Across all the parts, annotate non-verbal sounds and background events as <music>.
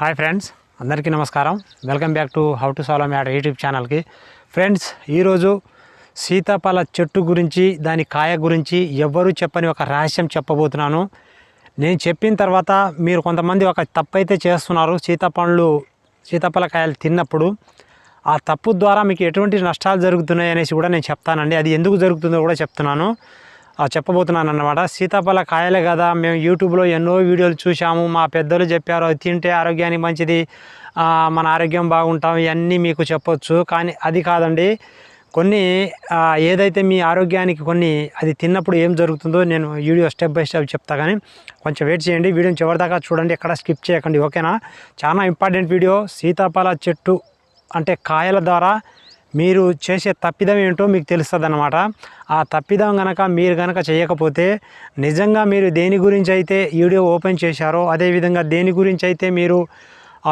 Hi friends అందరికీ నమస్కారం. Welcome back to how to solve matter YouTube ఛానల్కి friends ఈరోజు సీతాఫల చెట్టు గురించి దాని కాయ గురించి ఎవ్వరూ చెప్పని ఒక రహస్యం చెప్పబోతున్నాను. నేను చెప్పిన తర్వాత మీరు కొంతమంది ఒక తప్పు అయితే చేస్తున్నారు. సీతాపండ్లు సీతాఫల కాయలు తిన్నప్పుడు ఆ తప్పు ద్వారా మీకు ఎటువంటి నష్టాలు జరుగుతున్నాయి అనేసి కూడా నేను చెప్తానండి. అది ఎందుకు జరుగుతుందో కూడా చెప్తున్నాను. చెప్పబోతున్నాను అన్నమాట సీతాఫల కాయలే కదా. మేము యూట్యూబ్లో ఎన్నో వీడియోలు చూసాము మా పెద్దలు చెప్పారు అది తింటే ఆరోగ్యానికి మంచిది. మన ఆరోగ్యం బాగుంటాం. ఇవన్నీ మీకు చెప్పొచ్చు. కానీ అది కాదండి. కొన్ని ఏదైతే మీ ఆరోగ్యానికి కొన్ని అది తిన్నప్పుడు ఏం జరుగుతుందో నేను వీడియో స్టెప్ బై స్టెప్ చెప్తా కానీ కొంచెం వెయిట్ చేయండి. వీడియోని చివరిదాకా చూడండి. ఎక్కడ స్కిప్ చేయకండి. ఓకేనా? చాలా ఇంపార్టెంట్ వీడియో. సీతాఫల చెట్టు అంటే కాయల ద్వారా మీరు చేసే తప్పిదం ఏంటో మీకు తెలుస్తుంది అనమాట ఆ తప్పిదం కనుక మీరు కనుక చేయకపోతే నిజంగా మీరు దేని గురించి అయితే వీడియో ఓపెన్ చేశారో అదేవిధంగా దేని గురించి అయితే మీరు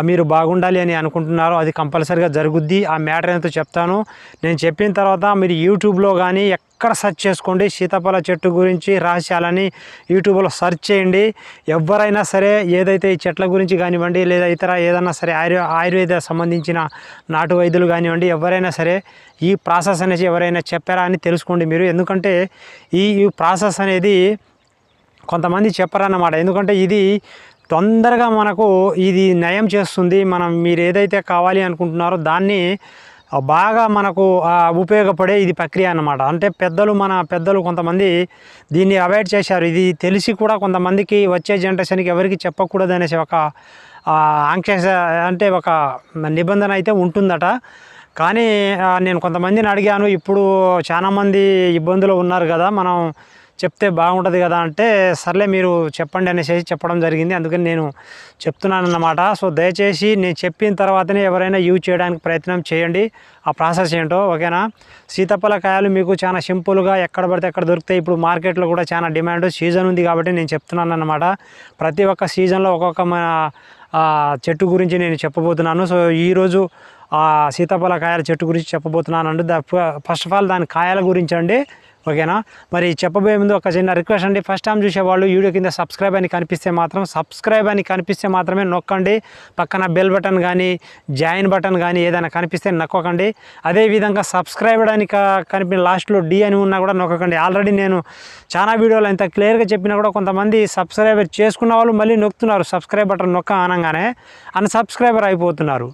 మీరు బాగుండాలి అని అనుకుంటున్నారో అది కంపల్సరీగా జరుగుద్ది. ఆ మ్యాటర్ ఎంతో చెప్తాను. నేను చెప్పిన తర్వాత మీరు యూట్యూబ్లో కానీ ఎక్కడ సెర్చ్ చేసుకోండి. సీతాఫల చెట్టు గురించి రహస్యాలని యూట్యూబ్లో సెర్చ్ చేయండి. ఎవరైనా సరే ఏదైతే ఈ చెట్ల గురించి కానివ్వండి లేదా ఇతర ఏదైనా సరే ఆయుర్ ఆయుర్వేద సంబంధించిన నాటు వైద్యులు కానివ్వండి ఎవరైనా సరే ఈ ప్రాసెస్ అనేది ఎవరైనా చెప్పారా అని తెలుసుకోండి మీరు. ఎందుకంటే ఈ ఈ ప్రాసెస్ అనేది కొంతమంది చెప్పరన్నమాట. ఎందుకంటే ఇది తొందరగా మనకు ఇది నయం చేస్తుంది. మనం మీరు ఏదైతే కావాలి అనుకుంటున్నారో దాన్ని బాగా మనకు ఉపయోగపడే ఇది ప్రక్రియ అన్నమాట. అంటే పెద్దలు మన పెద్దలు కొంతమంది దీన్ని అవాయిడ్ చేశారు. ఇది తెలిసి కూడా కొంతమందికి వచ్చే జనరేషన్కి ఎవరికి చెప్పకూడదు అనేసి ఒక ఆంక్ష అంటే ఒక నిబంధన అయితే ఉంటుందట. కానీ నేను కొంతమందిని అడిగాను. ఇప్పుడు చాలామంది ఇబ్బందులు ఉన్నారు కదా. మనం చెప్తే బాగుంటుంది కదా అంటే సర్లే మీరు చెప్పండి అనేసి చెప్పడం జరిగింది. అందుకని నేను చెప్తున్నాను అన్నమాట సో దయచేసి నేను చెప్పిన తర్వాతనే ఎవరైనా యూజ్ చేయడానికి ప్రయత్నం చేయండి. ఆ ప్రాసెస్ ఏంటో ఓకేనా? సీతాఫల కాయలు మీకు చాలా సింపుల్గా ఎక్కడ పడితే ఎక్కడ దొరుకుతాయి. ఇప్పుడు మార్కెట్లో కూడా చాలా డిమాండ్ సీజన్ ఉంది కాబట్టి నేను చెప్తున్నాను అన్నమాట ప్రతి ఒక్క సీజన్లో ఒక్కొక్క చెట్టు గురించి నేను చెప్పబోతున్నాను. సో ఈరోజు ఆ సీతాఫల కాయల చెట్టు గురించి చెప్పబోతున్నాను అండి ఫస్ట్ ఆఫ్ ఆల్ దాని కాయల గురించి అండి. ఓకేనా? మరి చెప్పబోయే ముందు ఒక చిన్న రిక్వెస్ట్ అండి. ఫస్ట్ టైం చూసేవాళ్ళు వీడియో కింద సబ్స్క్రైబ్ అని కనిపిస్తే మాత్రం సబ్స్క్రైబ్ అని కనిపిస్తే మాత్రమే నొక్కండి. పక్కన బెల్ బటన్ కానీ జాయిన్ బటన్ కానీ ఏదైనా కనిపిస్తే నొక్కకండి అదేవిధంగా సబ్స్క్రైబ్ అని క- కనిపి లాస్ట్లో డి అని ఉన్నా కూడా నొక్కకండి ఆల్రెడీ నేను చాలా వీడియోలు ఎంత క్లియర్గా చెప్పినా కూడా కొంతమంది సబ్స్క్రైబర్ చేసుకున్న వాళ్ళు మళ్ళీ నొక్కుతున్నారు. సబ్స్క్రైబ్ బటన్ నొక్క అనగానే అన్సబ్స్క్రైబర్ అయిపోతున్నారు.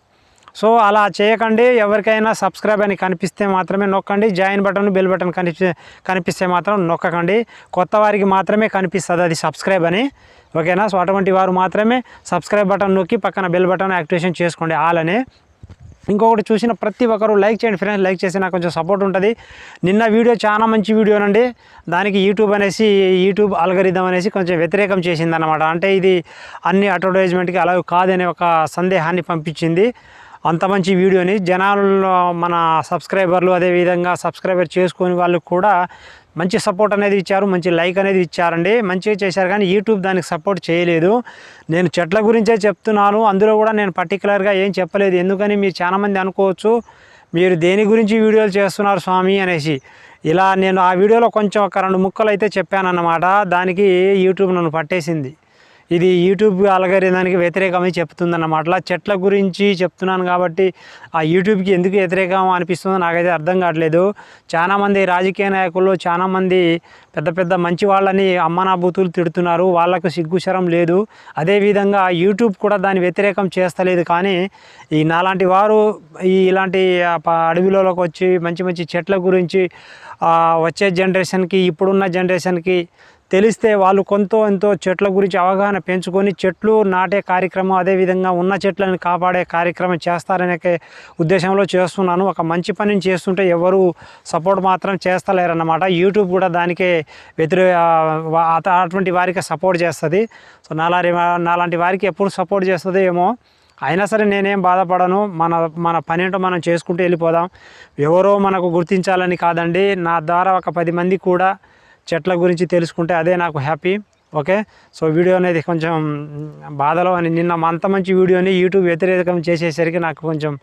సో అలా చేయకండి. ఎవరికైనా సబ్స్క్రైబ్ అని కనిపిస్తే మాత్రమే నొక్కండి. జాయిన్ బటన్ బెల్ బటన్ కనిపి కనిపిస్తే మాత్రం నొక్కకండి. కొత్త వారికి మాత్రమే కనిపిస్తుంది అది సబ్స్క్రైబ్ అని. ఓకేనా? సో అటువంటి వారు మాత్రమే సబ్స్క్రైబ్ బటన్ నొక్కి పక్కన బెల్ బటన్ యాక్టివేషన్ చేసుకోండి ఆల్ అని ఇంకొకటి చూసిన ప్రతి ఒక్కరు లైక్ చేయండి ఫ్రెండ్స్. లైక్ చేసి నాకు కొంచెం సపోర్ట్ ఉంటుంది. నిన్న వీడియో చాలా మంచి వీడియోనండి దానికి యూట్యూబ్ అనేసి యూట్యూబ్ అల్గరిథం అనేసి కొంచెం వ్యతిరేకం చేసింది అనమాట అంటే ఇది అన్ని అడ్వర్టైజ్మెంట్కి అలా కాదనే ఒక సందేహాన్ని పంపించింది. అంత మంచి వీడియోని జనాల్లో మన సబ్స్క్రైబర్లు అదేవిధంగా సబ్స్క్రైబర్ చేసుకుని వాళ్ళు కూడా మంచి సపోర్ట్ అనేది ఇచ్చారు మంచి లైక్ అనేది ఇచ్చారండి. మంచిగా చేశారు కానీ యూట్యూబ్ దానికి సపోర్ట్ చేయలేదు. నేను చెట్ల గురించే చెప్తున్నాను. అందులో కూడా నేను పర్టికులర్గా ఏం చెప్పలేదు. ఎందుకని మీరు చాలామంది అనుకోవచ్చు మీరు దేని గురించి వీడియోలు చేస్తున్నారు స్వామి అనేసి. ఇలా నేను ఆ వీడియోలో కొంచెం ఒక రెండు ముక్కలు అయితే చెప్పానన్నమాట. దానికి యూట్యూబ్ నన్ను పట్టేసింది. ఇది యూట్యూబ్ అలగరిదానికి వ్యతిరేకమని చెప్తుందన్నమాట. అట్లా చెట్ల గురించి చెప్తున్నాను కాబట్టి ఆ యూట్యూబ్కి ఎందుకు వ్యతిరేకం అనిపిస్తుందో నాకైతే అర్థం కావట్లేదు. చాలామంది రాజకీయ నాయకులు చాలామంది పెద్ద పెద్ద మంచి వాళ్ళని అమ్మనాభూతులు తిడుతున్నారు. వాళ్ళకు సిగ్గుశరం లేదు. అదేవిధంగా యూట్యూబ్ కూడా దాని వ్యతిరేకం చేస్తలేదు. కానీ ఈ నాలాంటి వారు ఈ ఇలాంటి అడవిలోకి వచ్చి మంచి మంచి చెట్ల గురించి వచ్చే జనరేషన్కి ఇప్పుడున్న జనరేషన్కి తెలిస్తే వాళ్ళు కొంత ఎంతో చెట్ల గురించి అవగాహన పెంచుకొని చెట్లు నాటే కార్యక్రమం అదేవిధంగా ఉన్న చెట్లను కాపాడే కార్యక్రమం చేస్తారనే ఉద్దేశంలో చేస్తున్నాను. ఒక మంచి పనిని చేస్తుంటే ఎవరు సపోర్ట్ మాత్రం చేస్తలేరన్నమాట. యూట్యూబ్ కూడా దానికే వ్యతిరే అత- అటువంటి వారికి సపోర్ట్ చేస్తుంది. సో నాలా నాలాంటి వారికి ఎప్పుడు సపోర్ట్ చేస్తుందో ఏమో. అయినా సరే నేనేం బాధపడను. మన మన పని ఏంటో మనం చేసుకుంటూ వెళ్ళిపోదాం. ఎవరో మనకు గుర్తించాలని కాదండి. నా ద్వారా ఒక పది మంది కూడా చెట్ల గురించి తెలుసుకుంటే అదే నాకు హ్యాపీ ఓకే సో వీడియో అనేది కొంచెం బాధలో అని నిన్న అంత మంచి వీడియోని యూట్యూబ్ వ్యతిరేకం చేసేసరికి నాకు కొంచెం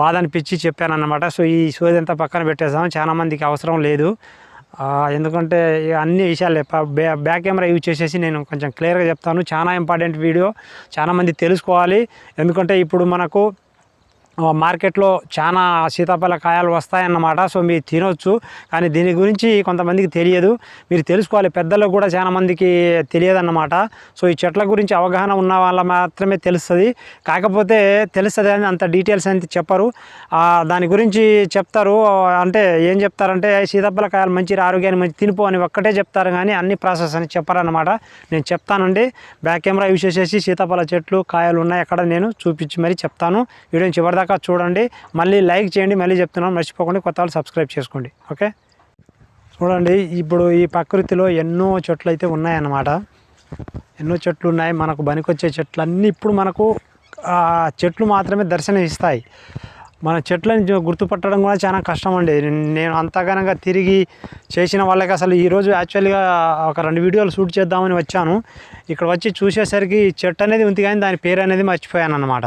బాధ అనిపించి చెప్పాను అన్నమాట సో ఈ సోది అంతా పక్కన పెట్టేసాం చాలామందికి అవసరం లేదు. ఎందుకంటే అన్ని విషయాలు. బ్యాక్ కెమెరా యూజ్ చేసేసి నేను కొంచెం క్లియర్గా చెప్తాను. చాలా ఇంపార్టెంట్ వీడియో చాలామంది తెలుసుకోవాలి. ఎందుకంటే ఇప్పుడు మనకు మార్కెట్లో చాలా సీతాఫల కాయలు వస్తాయన్నమాట. సో మీరు తినొచ్చు. కానీ దీని గురించి కొంతమందికి తెలియదు. మీరు తెలుసుకోవాలి. పెద్దలకు కూడా చాలా మందికి తెలియదు అన్నమాట సో ఈ చెట్ల గురించి అవగాహన ఉన్న వాళ్ళ మాత్రమే తెలుస్తుంది. కాకపోతే తెలుస్తుంది అని అంత డీటెయిల్స్ అనేది చెప్పరు. దాని గురించి చెప్తారు. అంటే ఏం చెప్తారంటే సీతాఫల కాయలు మంచి ఆరోగ్యాన్ని మంచి తినిపో అని ఒక్కటే చెప్తారు కానీ అన్ని ప్రాసెస్ అని చెప్పారన్నమాట. నేను చెప్తానండి. బ్యాక్ కెమెరా యూస్ చేసేసి సీతాఫల చెట్లు కాయలు ఉన్నాయి. అక్కడ నేను చూపించి మరీ చెప్తాను. వీడియో చివరిదాకా చూడండి. మళ్ళీ లైక్ చేయండి మళ్ళీ చెప్తున్నాను. మర్చిపోకండి కొత్త వాళ్ళు సబ్స్క్రైబ్ చేసుకోండి. ఓకే? చూడండి ఇప్పుడు ఈ ప్రకృతిలో ఎన్నో చెట్లు అయితే ఉన్నాయన్నమాట. ఎన్నో చెట్లు ఉన్నాయి మనకు బనికొచ్చే చెట్లు అన్నీ ఇప్పుడు మనకు చెట్లు మాత్రమే దర్శనం ఇస్తాయి మన చెట్లను గుర్తుపట్టడం కూడా చాలా కష్టం అండి నేను అంతగానంగా తిరిగి చేసిన వాళ్ళకి అసలు ఈరోజు యాక్చువల్గా ఒక రెండు వీడియోలు షూట్ చేద్దామని వచ్చాను. ఇక్కడ వచ్చి చూసేసరికి చెట్టు అనేది ఉంది కానీ దాని పేరు అనేది మర్చిపోయాను అనమాట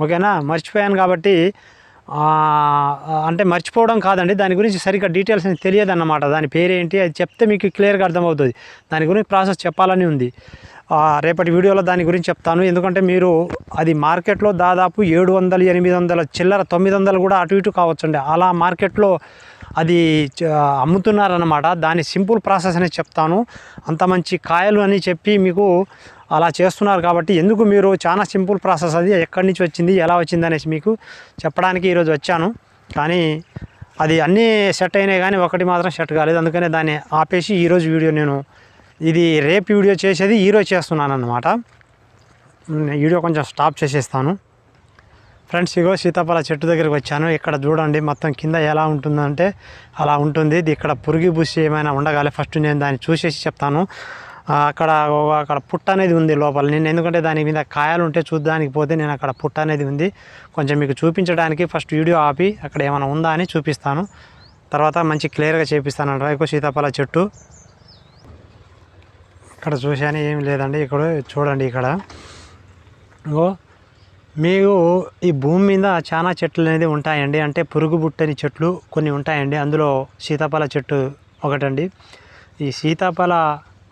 ఓకేనా? మర్చిపోయాను కాబట్టి అంటే మర్చిపోవడం కాదండి. దాని గురించి సరిగ్గా డీటెయిల్స్ అనేది తెలియదు అన్నమాట దాని పేరు ఏంటి అది చెప్తే మీకు క్లియర్గా అర్థమవుతుంది. దాని గురించి ప్రాసెస్ చెప్పాలని ఉంది. రేపటి వీడియోలో దాని గురించి చెప్తాను. ఎందుకంటే మీరు అది మార్కెట్లో దాదాపు ఏడు వందలు ఎనిమిది వందల చిల్లర తొమ్మిది వందలు కూడా అటు ఇటు కావచ్చండి. అలా మార్కెట్లో అది అమ్ముతున్నారన్నమాట. దాని సింపుల్ ప్రాసెస్ అనేది చెప్తాను. అంత మంచి కాయలు అని చెప్పి మీకు అలా చేస్తున్నారు కాబట్టి ఎందుకు మీరు చాలా సింపుల్ ప్రాసెస్ అది? ఎక్కడి నుంచి వచ్చింది? ఎలా వచ్చింది అనేసి మీకు చెప్పడానికి ఈరోజు వచ్చాను. కానీ అది అన్నీ సెట్ అయినాయి కానీ ఒకటి మాత్రం సెట్ కాలేదు. అందుకనే దాన్ని ఆపేసి ఈరోజు వీడియో నేను ఇది రేపు వీడియో చేసేది ఈరోజు చేస్తున్నాను అన్నమాట వీడియో కొంచెం స్టాప్ చేసేస్తాను. ఫ్రెండ్స్ ఇగో సీతాఫల చెట్టు దగ్గరికి వచ్చాను. ఇక్కడ చూడండి మొత్తం కింద ఎలా ఉంటుందంటే అలా ఉంటుంది. ఇది ఇక్కడ పురుగు బుసి ఏమైనా ఉండగాలి. ఫస్ట్ నేను దాన్ని చూసేసి చెప్తాను. అక్కడ అక్కడ పుట్ట అనేది ఉంది లోపల. నేను ఎందుకంటే దాని మీద కాయలు ఉంటే చూడడానికి పోతే నేను అక్కడ పుట్ట అనేది ఉంది. కొంచెం మీకు చూపించడానికి ఫస్ట్ వీడియో ఆపి అక్కడ ఏమైనా ఉందా అని చూపిస్తాను. తర్వాత మంచి క్లియర్గా చేపిస్తాను ఎక్కువ సీతాఫల చెట్టు. ఇక్కడ చూశాను ఏం లేదండి. ఇక్కడ చూడండి ఇక్కడ. ఇగో మీకు ఈ భూమి మీద చాలా చెట్లు అనేది ఉంటాయండి. అంటే పురుగు బుట్టని చెట్లు కొన్ని ఉంటాయండి. అందులో సీతాఫల చెట్టు ఒకటండి. ఈ సీతాఫల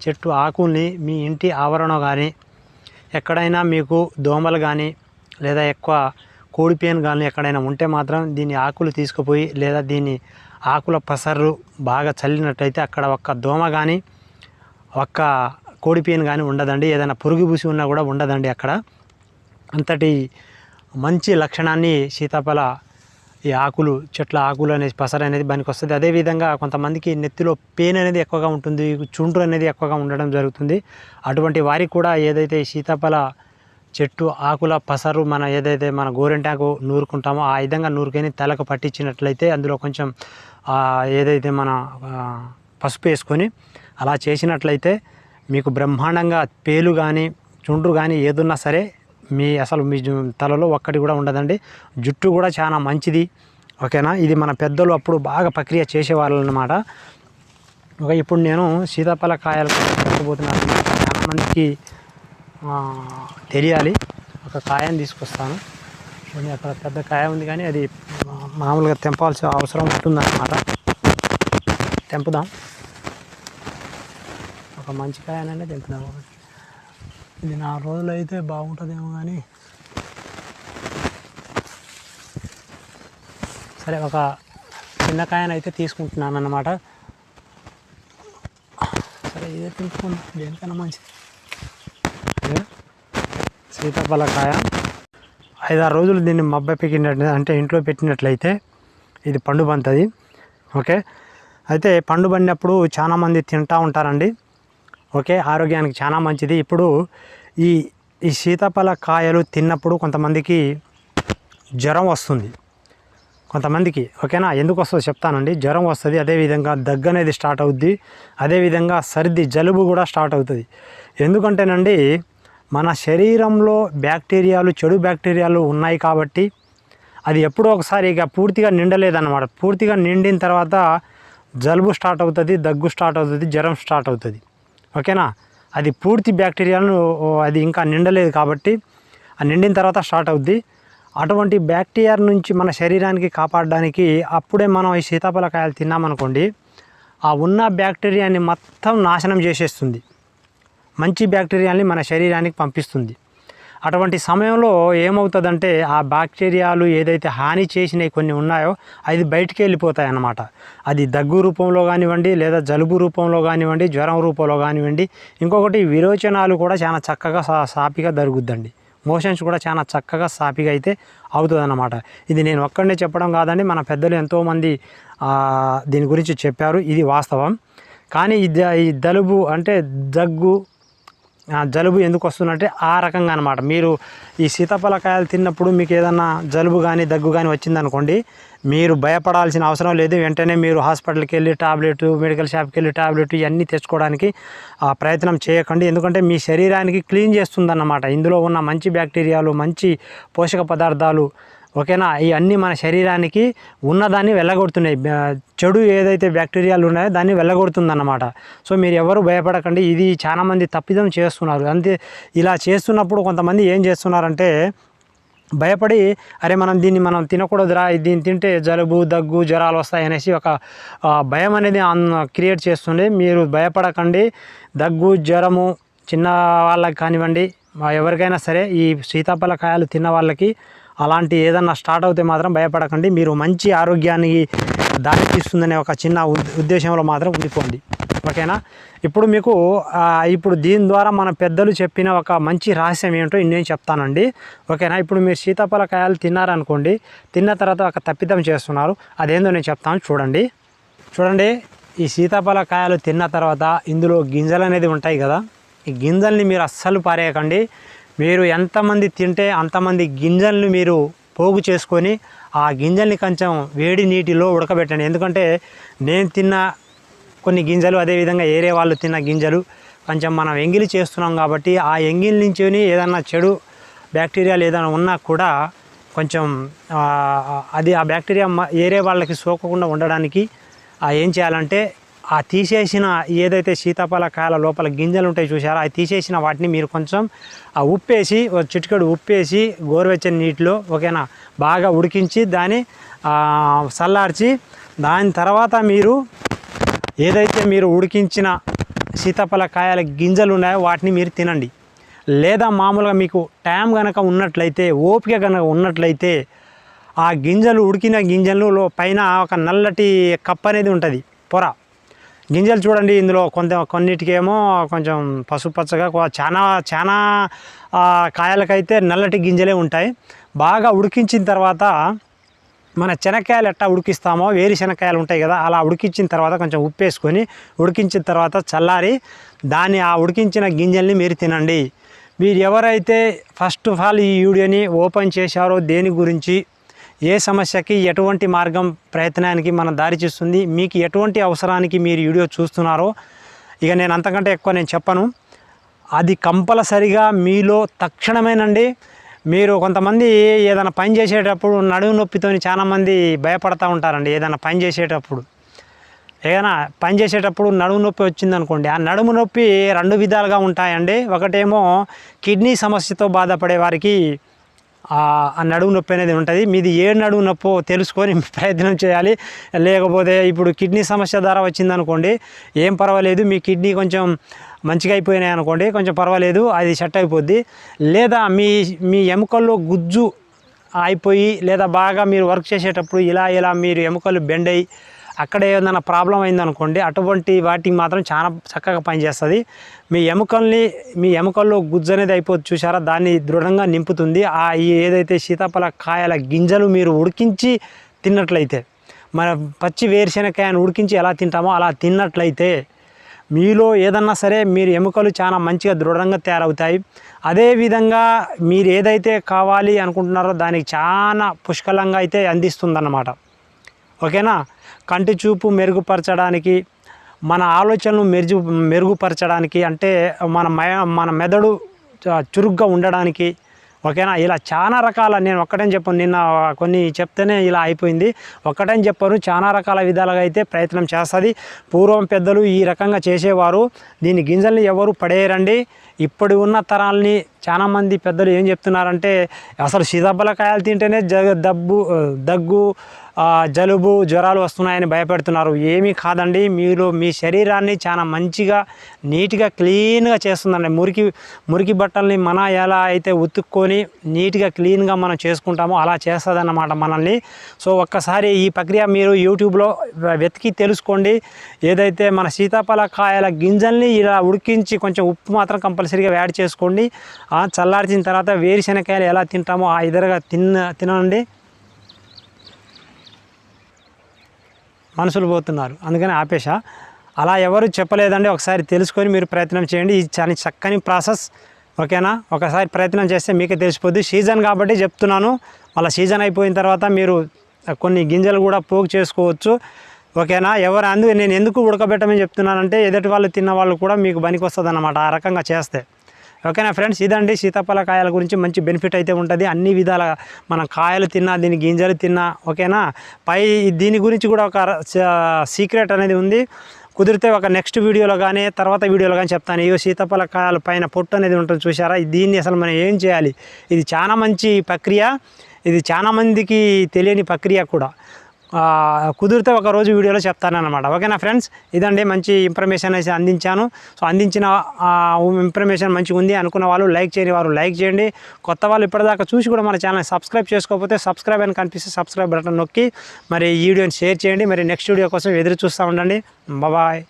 చెట్టు ఆకుల్ని మీ ఇంటి ఆవరణ కానీ ఎక్కడైనా మీకు దోమలు కానీ లేదా ఎక్కువ కోడిపేను కానీ ఎక్కడైనా ఉంటే మాత్రం దీని ఆకులు తీసుకుపోయి లేదా దీని ఆకుల పసర్రు బాగా చల్లినట్టయితే అక్కడ ఒక్క దోమ కానీ ఒక్క కోడిపేను కానీ ఉండదండి. ఏదైనా పురుగు పూసి ఉన్నా కూడా ఉండదండి అక్కడ. అంతటి మంచి లక్షణాన్ని సీతాఫల ఈ ఆకులు చెట్ల ఆకులు అనేది పసర అనేది పనికి వస్తుంది. అదేవిధంగా కొంతమందికి నెత్తిలో పెయిన్ అనేది ఎక్కువగా ఉంటుంది చుండ్రు అనేది ఎక్కువగా ఉండడం జరుగుతుంది. అటువంటి వారికి కూడా ఏదైతే సీతాఫల చెట్టు ఆకుల పసరు మన ఏదైతే మన గోరెంటాకు నూరుకుంటామో ఆ విధంగా నూరుకొని తలకు పట్టించినట్లయితే అందులో కొంచెం ఏదైతే మన పసుపు వేసుకొని అలా చేసినట్లయితే మీకు బ్రహ్మాండంగా పేలు కానీ చుండ్రు కానీ ఏదున్నా సరే మీ అసలు మీ తలలో ఒక్కటి కూడా ఉండదండి. జుట్టు కూడా చాలా మంచిది. ఓకేనా? ఇది మన పెద్దలు అప్పుడు బాగా ప్రక్రియ చేసేవాళ్ళు అనమాట ఒక ఇప్పుడు నేను సీతాఫల కాయలు పెట్టబోతున్నాను చాలా మందికి తెలియాలి. ఒక కాయని తీసుకొస్తాను. కొన్ని అక్కడ పెద్ద కాయ ఉంది కానీ అది మామూలుగా తెంపాల్సిన అవసరం ఉంటుందన్నమాట. తెంపుదాం. ఒక మంచి కాయనైనా తెంపుదాం. ఒకటి ఇది నాలుగు రోజులు అయితే బాగుంటుందేమో కానీ సరే ఒక చిన్న అయితే తీసుకుంటున్నాను అన్నమాట సరే ఇదే తీసుకున్నాను దేనికన్నా మంచిది. సీతాఫలకాయ సీతాఫల కాయ. ఐదారు రోజులు దీన్ని మబ్బ పెట్టినట్టు అంటే ఇంట్లో పెట్టినట్లయితే ఇది పండు పండుతుంది ఓకే? అయితే పండు పండినప్పుడు చాలామంది తింటూ ఉంటారండి. ఓకే? ఆరోగ్యానికి చాలా మంచిది. ఇప్పుడు ఈ ఈ సీతాఫల కాయలు తిన్నప్పుడు కొంతమందికి జ్వరం వస్తుంది. కొంతమందికి ఓకేనా? ఎందుకు వస్తుందో చెప్తానండి. జ్వరం వస్తుంది అదేవిధంగా దగ్గు అనేది స్టార్ట్ అవుద్ది. అదేవిధంగా సర్ది జలుబు కూడా స్టార్ట్ అవుతుంది. ఎందుకంటేనండి మన శరీరంలో బ్యాక్టీరియాలు చెడు బ్యాక్టీరియాలు ఉన్నాయి కాబట్టి అది ఎప్పుడో ఒకసారి ఇక పూర్తిగా నిండలేదన్నమాట. పూర్తిగా నిండిన తర్వాత జలుబు స్టార్ట్ అవుతుంది దగ్గు స్టార్ట్ అవుతుంది జ్వరం స్టార్ట్ అవుతుంది. ఓకేనా? అది పూర్తి బ్యాక్టీరియాను అది ఇంకా నిండలేదు కాబట్టి ఆ నిండిన తర్వాత స్టార్ట్ అవుద్ది. అటువంటి బ్యాక్టీరియా నుంచి మన శరీరానికి కాపాడడానికి అప్పుడే మనం ఈ సీతాఫల కాయలు తిన్నామనుకోండి ఆ ఉన్న బ్యాక్టీరియాని మొత్తం నాశనం చేసేస్తుంది. మంచి బ్యాక్టీరియాని మన శరీరానికి పంపిస్తుంది. అటువంటి సమయంలో ఏమవుతుందంటే ఆ బ్యాక్టీరియాలు ఏదైతే హాని చేసినవి కొన్ని ఉన్నాయో అది బయటికి వెళ్ళిపోతాయి అన్నమాట అది దగ్గు రూపంలో కానివ్వండి లేదా జలుబు రూపంలో కానివ్వండి జ్వరం రూపంలో కానివ్వండి ఇంకొకటి విరోచనాలు కూడా చాలా చక్కగా సా సాపిగా జరుగుద్దండి. మోషన్స్ కూడా చాలా చక్కగా సాపిగా అయితే అవుతుంది అన్నమాట ఇది నేను ఒక్కడనే చెప్పడం కాదండి మన పెద్దలు ఎంతోమంది దీని గురించి చెప్పారు. ఇది వాస్తవం. కానీ ఈ జలుబు అంటే దగ్గు జలుబు ఎందుకు వస్తుందంటే ఆ రకంగా అనమాట మీరు ఈ సీతాఫలకాయలు తిన్నప్పుడు మీకు ఏదన్నా జలుబు కానీ దగ్గు కానీ వచ్చిందనుకోండి మీరు భయపడాల్సిన అవసరం లేదు. వెంటనే మీరు హాస్పిటల్కి వెళ్ళి టాబ్లెట్ మెడికల్ షాప్కి వెళ్ళి టాబ్లెట్ ఇవన్నీ తెచ్చుకోవడానికి ఆ, ప్రయత్నం చేయకండి. ఎందుకంటే మీ శరీరానికి క్లీన్ చేస్తుందన్నమాట. ఇందులో ఉన్న మంచి బ్యాక్టీరియాలు మంచి పోషక పదార్థాలు ఓకేనా? ఇవన్నీ మన శరీరానికి ఉన్నదాన్ని వెళ్ళగొడుతున్నాయి. చెడు ఏదైతే బ్యాక్టీరియాలు ఉన్నాయో దాన్ని వెళ్ళగొడుతుందన్నమాట. సో మీరు ఎవరు భయపడకండి. ఇది చాలామంది తప్పిదం చేస్తున్నారు. అంతే ఇలా చేస్తున్నప్పుడు కొంతమంది ఏం చేస్తున్నారంటే భయపడి అరే మనం దీన్ని మనం తినకూడదురా దీన్ని తింటే జలుబు దగ్గు జ్వరాలు వస్తాయి అనేసి ఒక భయం అనేది క్రియేట్ చేస్తుండే. మీరు భయపడకండి. దగ్గు జ్వరము చిన్న వాళ్ళకి కానివ్వండి ఎవరికైనా సరే ఈ సీతాఫల కాయలు తిన్న వాళ్ళకి అలాంటి ఏదన్నా స్టార్ట్ అవుతే మాత్రం భయపడకండి. మీరు మంచి ఆరోగ్యానికి దారి తీస్తుందనే ఒక చిన్న ఉద్దేశంలో మాత్రం ఉండిపోండి. ఓకేనా? ఇప్పుడు మీకు ఇప్పుడు దీని ద్వారా మన పెద్దలు చెప్పిన ఒక మంచి రహస్యం ఏంటో నేను చెప్తానండి. ఓకేనా? ఇప్పుడు మీరు సీతాఫల కాయలు తిన్నారనుకోండి తిన్న తర్వాత ఒక తప్పిదం చేస్తున్నారు. అదేందో నేను చెప్తాను చూడండి. చూడండి ఈ సీతాఫల కాయలు తిన్న తర్వాత ఇందులో గింజలు అనేది ఉంటాయి కదా? ఈ గింజల్ని మీరు అస్సలు పారేయకండి. మీరు ఎంతమంది తింటే అంతమంది గింజల్ని మీరు పోగు చేసుకొని ఆ గింజల్ని కొంచెం వేడి నీటిలో ఉడకబెట్టండి. ఎందుకంటే నేను తిన్న కొన్ని గింజలు అదేవిధంగా ఏరే వాళ్ళు తిన్న గింజలు కొంచెం మనం ఎంగిలి చేస్తున్నాం కాబట్టి ఆ ఎంగిలి నుంచి ఏదన్నా చెడు బ్యాక్టీరియాలు ఏదైనా ఉన్నా కూడా కొంచెం అది ఆ బ్యాక్టీరియా ఏరే వాళ్ళకి సోకకుండా ఉండడానికి ఏం చేయాలంటే ఆ తీసేసిన ఏదైతే సీతాఫల కాయల లోపల గింజలు ఉంటాయి చూసారో అవి తీసేసిన వాటిని మీరు కొంచెం ఆ ఉప్పేసి ఒక చిటికెడు ఉప్పేసి గోరువెచ్చని నీటిలో ఓకేనా బాగా ఉడికించి దాన్ని చల్లార్చి దాని తర్వాత మీరు ఏదైతే మీరు ఉడికించిన సీతాఫల కాయల గింజలు ఉన్నాయో వాటిని మీరు తినండి. లేదా మామూలుగా మీకు టైం కనుక ఉన్నట్లయితే ఓపిక కనుక ఉన్నట్లయితే ఆ గింజలు ఉడికిన గింజలు పైన ఒక నల్లటి కప్ అనేది ఉంటుంది పొర. గింజలు చూడండి ఇందులో కొంత కొన్నిటికేమో కొంచెం పసుపచ్చగా చాలా చాలా కాయలకైతే నల్లటి గింజలే ఉంటాయి. బాగా ఉడికించిన తర్వాత మన శనక్కాయలు ఎట్టా ఉడికిస్తామో వేరు శనక్కాయలు ఉంటాయి కదా అలా ఉడికించిన తర్వాత కొంచెం ఉప్పు వేసుకొని ఉడికించిన తర్వాత చల్లారి దాన్ని ఆ ఉడికించిన గింజల్ని మీరు తినండి. మీరు ఎవరైతే ఫస్ట్ ఆఫ్ ఆల్ ఈ వీడియోని ఓపెన్ చేశారో దేని గురించి? ఏ సమస్యకి ఎటువంటి మార్గం ప్రయత్నానికి మన దారి చూస్తుంది మీకు ఎటువంటి అవసరానికి మీరు వీడియో చూస్తున్నారో ఇక నేను అంతకంటే ఎక్కువ నేను చెప్పను. అది కంపల్సరిగా మీలో తక్షణమేనండి. మీరు కొంతమంది ఏదైనా పని చేసేటప్పుడు నడుము నొప్పితోని చాలామంది భయపడతా ఉంటారండి ఏదైనా పని చేసేటప్పుడు. ఏదైనా పని చేసేటప్పుడు నడుము నొప్పి వచ్చిందనుకోండి ఆ నడుము నొప్పి రెండు విధాలుగా ఉంటాయండి. ఒకటేమో కిడ్నీ సమస్యతో బాధపడే వారికి ఆ నడుము నొప్పి అనేది ఉంటుంది. మీది ఏ నడుము నొప్పో తెలుసుకొని <laughs> ప్రయత్నం చేయాలి. లేకపోతే ఇప్పుడు కిడ్నీ సమస్య ద్వారా వచ్చిందనుకోండి ఏం పర్వాలేదు. మీ కిడ్నీ కొంచెం మంచిగా అయిపోయినాయి అనుకోండి కొంచెం పర్వాలేదు అది సెట్ అయిపోద్ది. లేదా మీ మీ ఎముకల్లో గుజ్జు అయిపోయి లేదా బాగా మీరు వర్క్ చేసేటప్పుడు ఇలా ఇలా మీరు ఎముకలు బెండ్ అయ్యి అక్కడ ఏదైనా ప్రాబ్లం అయిందనుకోండి అటువంటి వాటికి మాత్రం చాలా చక్కగా పనిచేస్తుంది. మీ ఎముకల్ని మీ ఎముకల్లో గుజ్జు అనేది అయిపోతుంది చూసారా దాన్ని దృఢంగా నింపుతుంది. ఆ ఏదైతే సీతాఫల కాయల గింజలు మీరు ఉడికించి తిన్నట్లయితే మన పచ్చి వేరుశెనకాయను ఉడికించి ఎలా తింటామో అలా తిన్నట్లయితే మీలో ఏదన్నా సరే మీరు ఎముకలు చాలా మంచిగా దృఢంగా తయారవుతాయి. అదేవిధంగా మీరు ఏదైతే కావాలి అనుకుంటున్నారో దానికి చాలా పుష్కలంగా అయితే అందిస్తుందన్నమాట. ఓకేనా? కంటి చూపు మెరుగుపరచడానికి మన ఆలోచనలు మెరుగు మెరుగుపరచడానికి అంటే మన మయ మన మెదడు చురుగ్గా ఉండడానికి ఓకేనా? ఇలా చాలా రకాల నేను ఒక్కటని చెప్పను నిన్న కొన్ని చెప్తేనే ఇలా అయిపోయింది. ఒక్కటని చెప్పను చాలా రకాల విధాలుగా అయితే ప్రయత్నం చేస్తుంది. పూర్వం పెద్దలు ఈ రకంగా చేసేవారు. దీని గింజల్ని ఎవరు పడేయరండి? ఇప్పుడు ఉన్న తరాల్ని చాలామంది పెద్దలు ఏం చెప్తున్నారంటే అసలు సీతాఫల కాయలు తింటేనే జగ దబ్బు దగ్గు జలుబు జ్వరాలు వస్తున్నాయని భయపెడుతున్నారు. ఏమీ కాదండి. మీరు మీ శరీరాన్ని చాలా మంచిగా నీట్గా క్లీన్గా చేస్తుందండి. మురికి మురికి బట్టల్ని మన ఎలా అయితే ఉతుక్కొని నీట్గా క్లీన్గా మనం చేసుకుంటామో అలా చేస్తుందన్నమాట మనల్ని. సో ఒక్కసారి ఈ ప్రక్రియ మీరు యూట్యూబ్లో వెతికి తెలుసుకోండి. ఏదైతే మన సీతాఫల కాయల గింజల్ని ఇలా ఉడికించి కొంచెం ఉప్పు మాత్రం కంపల్సరీగా యాడ్ చేసుకోండి. చల్లార్చిన తర్వాత వేరుశెనకాయలు ఎలా తింటామో ఆ ఇద్దరుగా తిన్న తినండి. మనుషులు పోతున్నారు. అందుకని ఆపేశా. అలా ఎవరు చెప్పలేదండి. ఒకసారి తెలుసుకొని మీరు ప్రయత్నం చేయండి. ఇది చాలా చక్కని ప్రాసెస్ ఓకేనా? ఒకసారి ప్రయత్నం చేస్తే మీకే తెలిసిపోద్ది. సీజన్ కాబట్టి చెప్తున్నాను. మళ్ళీ సీజన్ అయిపోయిన తర్వాత మీరు కొన్ని గింజలు కూడా పోగు చేసుకోవచ్చు. ఓకేనా? ఎవరు అందు నేను ఎందుకు ఉడకబెట్టమని చెప్తున్నానంటే ఎదుటి వాళ్ళు తిన్న వాళ్ళు కూడా మీకు పనికి వస్తుంది అన్నమాట ఆ రకంగా చేస్తే. ఓకేనా ఫ్రెండ్స్? ఇదండి సీతాఫల కాయల గురించి మంచి బెనిఫిట్ అయితే ఉంటుంది. అన్ని విధాల మనం కాయలు తిన్నా దీని గింజలు తిన్నా ఓకేనా? పై దీని గురించి కూడా ఒక సీక్రెట్ అనేది ఉంది. కుదిరితే ఒక నెక్స్ట్ వీడియోలో కానీ తర్వాత వీడియోలో కానీ చెప్తాను. ఇగో సీతాఫల కాయల పైన పొట్టు అనేది ఉంటుంది చూసారా దీన్ని అసలు మనం ఏం చేయాలి? ఇది చాలా మంచి ప్రక్రియ. ఇది చాలా మందికి తెలియని ప్రక్రియ కూడా. కుదిరితే ఒక రోజు వీడియోలో చెప్తానన్నమాట. ఓకేనా ఫ్రెండ్స్? ఇదండి మంచి ఇన్ఫర్మేషన్ అయితే అందించాను. సో అందించిన ఇన్ఫర్మేషన్ మంచిగా ఉంది అనుకున్న వాళ్ళు లైక్ చేయని వారు లైక్ చేయండి. కొత్త వాళ్ళు ఇప్పటిదాకా చూసి కూడా మన ఛానల్ సబ్స్క్రైబ్ చేసుకోకపోతే సబ్స్క్రైబ్ అని కనిపిస్తే సబ్స్క్రైబ్ బటన్ నొక్కి మరి ఈ వీడియోని షేర్ చేయండి. మరి నెక్స్ట్ వీడియో కోసం ఎదురు చూస్తూ ఉండండి. బాయ్.